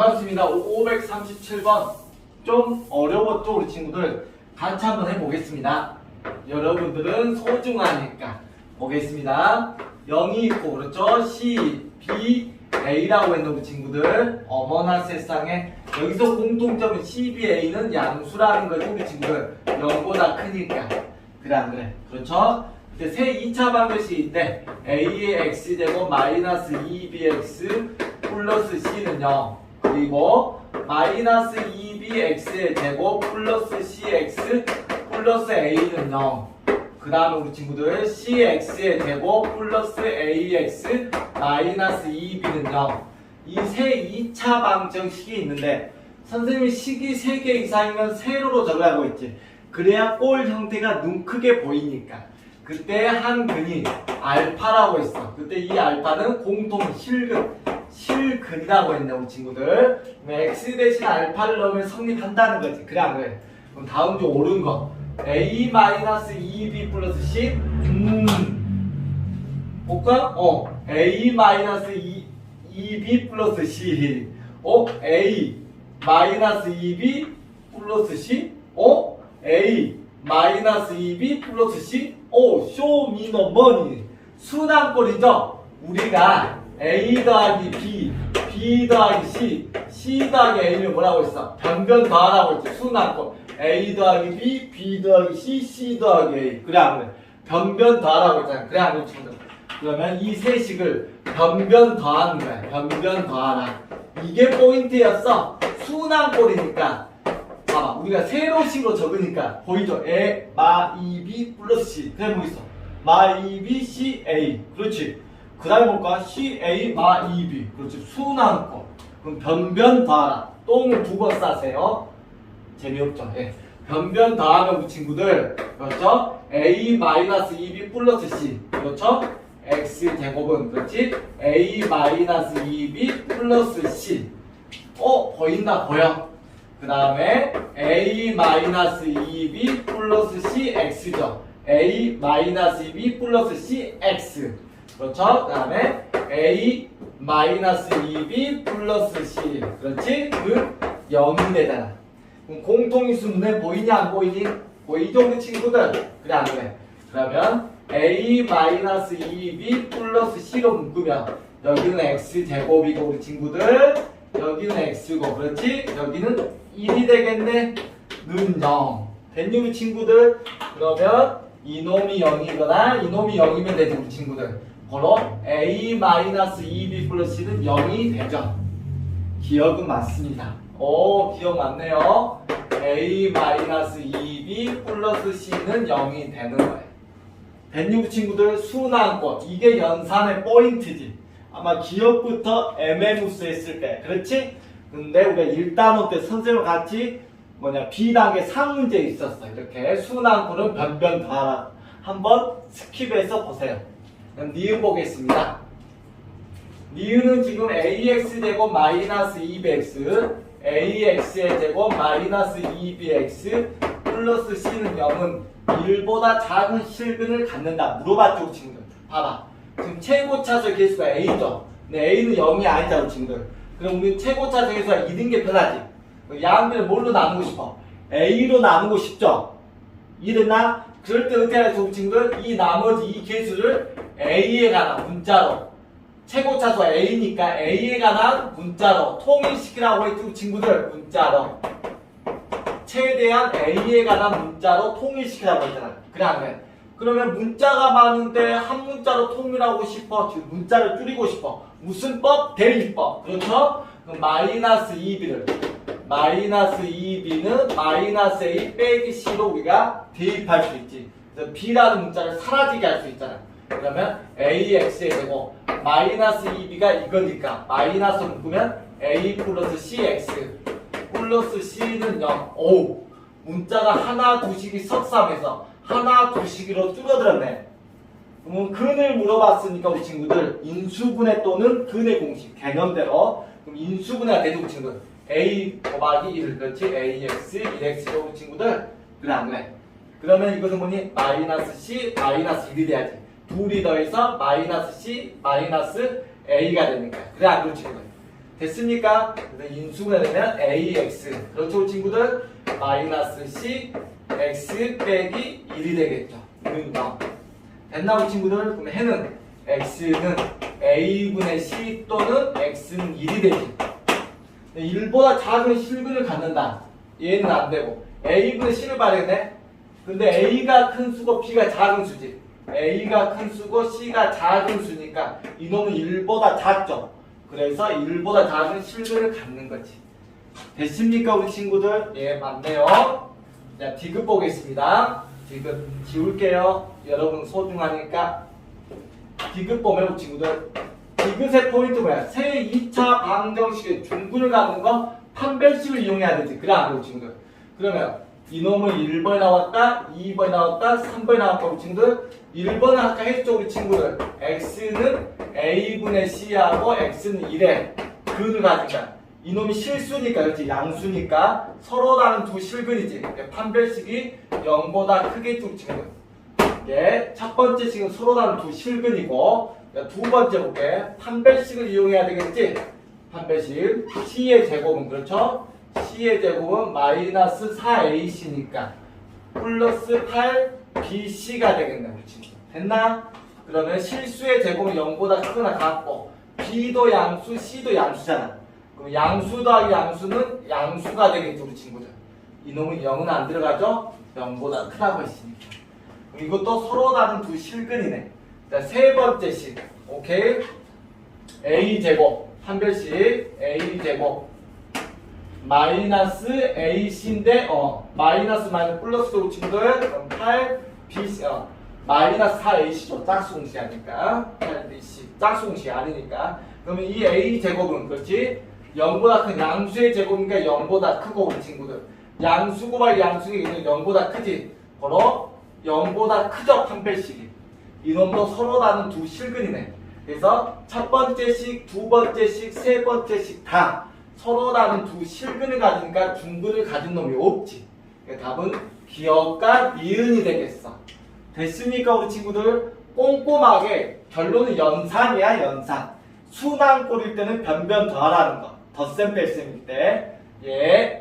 반갑습니다. 537번. 좀 어려웠죠, 우리 친구들? 같이 한번 해보겠습니다. 여러분들은 소중하니까. 보겠습니다. 0이 있고, 그렇죠? C, B, A라고 했는 우리 친구들. 어머나 세상에. 여기서 공통점은 C, B, A는 양수라는 거죠, 우리 친구들. 0보다 크니까. 그래, 안 그래? 그렇죠? 이제 세 2차 방정식인데 a의 x제곱 마이너스 2bx 플러스 c는 0 그리고 마이너스 2bx의 제곱 플러스 cx 플러스 a는 0 그 다음에 우리 친구들 cx의 제곱 플러스 ax 마이너스 2b는 0 이 세 2차 방정식이 있는데 선생님이 식이 3개 이상이면 세로로 적으라고 했지. 그래야 꼴 형태가 눈 크게 보이니까. 그때 한 근이 알파라고 했어. 그때 이 알파는 공통 실근, 실근이라고 했네, 우리 친구들. x 대신 알파를 넣으면 성립한다는 거지. 그래, 안 그래? 그럼 다음 주 옳은 거. a-2b 플러스 c. 음. 볼까? 어. a-2b 플러스 c. 어? a 마이너스 2b 플러스 c. 어? a 마이너스 2b 플러스 c. 오, 쇼미너머니. 순환꼴이죠? 우리가 A 더하기 B, B 더하기 C, C 더하기 A를 뭐라고 했어? 변변 더하라고 했지. 순환꼴. A 더하기 B, B 더하기 C, C 더하기 A. 그래, 안 그래? 변변 더하라고 했잖아. 그래, 안 그래? 그러면 이 세 식을 변변 더하는 거야. 변변 더하라. 이게 포인트였어. 순환꼴이니까. 봐봐 우리가 세로식으로 적으니까 보이죠? 에, 마, 이, 비 플러스 c 그래 뭐 있어? 마, 이, 비, c, a 그렇지 그 다음에 볼까? c, a, 마, 이, 비 그렇지 순환권 그럼 변변 더하라 똥을 두 번 싸세요 재미없죠? 예. 변변 더하면 우리 친구들 그렇죠? a 마이너스 2b 플러스 c 그렇죠? x 제곱은 그렇지? a 마이너스 2b 플러스 c 어? 보인다 보여 그 다음에 a-2b 플러스 cx죠. a-2b 플러스 cx. 그렇죠? 그 다음에 a-2b 플러스 c. 그렇지? 그 0이 되잖아. 그럼 공통인수 눈에 보이냐 안 보이니? 보이죠 우리 친구들? 그래 안 그래? 그러면 a-2b 플러스 c로 묶으면 여기는 x제곱이고 우리 친구들 여기는 x고 그렇지? 여기는 1이 되겠네 는 0. 됐니 우리 친구들? 그러면 이놈이 0이거나 이놈이 0이면 되지 우리 친구들. 바로 a-2b 플러스 c는 0이 되죠. 기억은 맞습니다. 오 기억 맞네요. a-2b 플러스 c는 0이 되는 거예요. 우리 친구들? 순환권. 이게 연산의 포인트지. 아마 기억부터 MM우스 했을 때. 그렇지? 근데 우리가 1단원 때 선생님과 같이 뭐냐 B단계 상문제 있었어. 이렇게 순환구는 변변 더하라. 한번 스킵해서 보세요. 그럼 니은 보겠습니다. 니은은 지금 ax 제곱 마이너스 2bx ax의 제곱 마이너스 2bx 플러스 c는 0은 1보다 작은 실근을 갖는다. 물어봤죠, 친구들. 봐봐. 지금 최고 차수 개수가 a죠. 근데 a는 0이 아니잖아, 친구들. 그럼 우리 최고차 중에서 2등 게 편하지. 양들을 뭘로 나누고 싶어? A로 나누고 싶죠? 이랬나? 그럴 때 어떻게 저 친구들? 이 나머지 이 개수를 A에 관한 문자로. 최고 차수가 A니까 A에 관한 문자로 통일시키라고 했죠, 친구들. 문자로. 최대한 A에 관한 문자로 통일시키라고 했잖아. 그래, 안 그래? 그러면 문자가 많은데 한 문자로 통일하고 싶어. 지금 문자를 줄이고 싶어. 무슨 법? 대입법. 그렇죠? 그럼 마이너스 2b를 마이너스 2b는 마이너스 a 빼기 c로 우리가 대입할 수 있지. 그래서 b라는 문자를 사라지게 할 수 있잖아. 그러면 ax의 되고 마이너스 2b가 이거니까 마이너스 묶으면 a 플러스 cx 플러스 c는 0. 오 문자가 하나 두식이 석삼에서 하나 두식으로 줄어들었네. 그러면 근을 물어봤으니까 우리 친구들 인수분해 또는 근의 공식 개념대로 그럼 인수분해가 되는 우리 친구들 a 곱하기 1 그렇지 ax 1x죠 우리 친구들 그래 안 그래 그러면 이것은 뭐니 마이너스 c 마이너스 1이 돼야지 둘이 더해서 마이너스 c 마이너스 a가 되니까 그래 안 그래 친구들 됐습니까? 그래서 인수가 되면 ax 그렇죠 친구들? 마이너스 c x 빼기 1이 되겠죠. 이건 0 됐나 우리 친구들? 그럼 해는 x는 a분의 c 또는 x는 1이 되지. 1보다 작은 실근을 갖는다. 얘는 안 되고. A분의 c를 발휘네 근데 a가 큰 수고 b가 작은 수지 a가 큰 수고 c가 작은 수니까 이놈은 1보다 작죠. 그래서 1보다 작은 실근을 갖는 거지. 됐습니까 우리 친구들? 예 맞네요. 자 디귿 보겠습니다. 디귿 지울게요. 여러분 소중하니까. 디귿 보면 친구들. 디귿의 포인트 뭐야? 세 2차 방정식의 중근을 갖는 건 판별식을 이용해야 되지. 그래 안 우리 친구들. 그러면 이놈은 1번에 나왔다 2번에 나왔다 3번에 나왔다. 우리 친구들 1번은 아까 했죠 우리 친구들. X는 a분의 c하고 x는 1에 근을 가진다. 이놈이 실수니까 그렇지? 양수니까 서로 다른 두 실근이지. 판별식이 0보다 크겠지 우리 친구들. 예, 첫 번째 식은 서로 다른 두 실근이고 자, 두 번째 볼게. 판별식을 이용해야 되겠지? 판별식 c의 제곱은 그렇죠 c의 제곱은 마이너스 4ac니까 플러스 8bc가 되겠네 친구 됐나? 그러면 실수의 제곱은 0보다 크거나 같고 b도 양수 c도 양수잖아. 그럼 양수 더하기 양수는 양수가 되겠지 우리 친구들. 이놈은 0은 안 들어가죠? 0보다 크다고 했으니까. 이것도 서로 다른 두 실근이네. 자, 세 번째 식 오케이? A 제곱. 한 별씩 a 제곱 마이너스 ac인데 어 마이너스 마이너스 플러스 우리 친구들 그럼 8 b 어 마이너스 4ac죠. 짝수 공식 아니까. 8bc 짝수 공식 아니니까. 그러면 이 a 제곱은 그렇지? 0보다 큰 양수의 제곱이니까 0보다 크고 우리 친구들. 양수 곱하기 양수의 0보다 크지? 바로 0보다 크죠 판별식이. 이놈도 서로 다른 두 실근이네. 그래서 첫 번째 식, 두 번째 식, 세 번째 식다 서로 다른 두 실근을 가지니까 중근을 가진 놈이 없지. 그러니까 답은 기억과 니은이 되겠어. 됐습니까 우리 친구들? 꼼꼼하게 결론은 연산이야 연산. 순환꼴일 때는 변변 더하라는 거. 덧셈 뺄셈일 때. 예.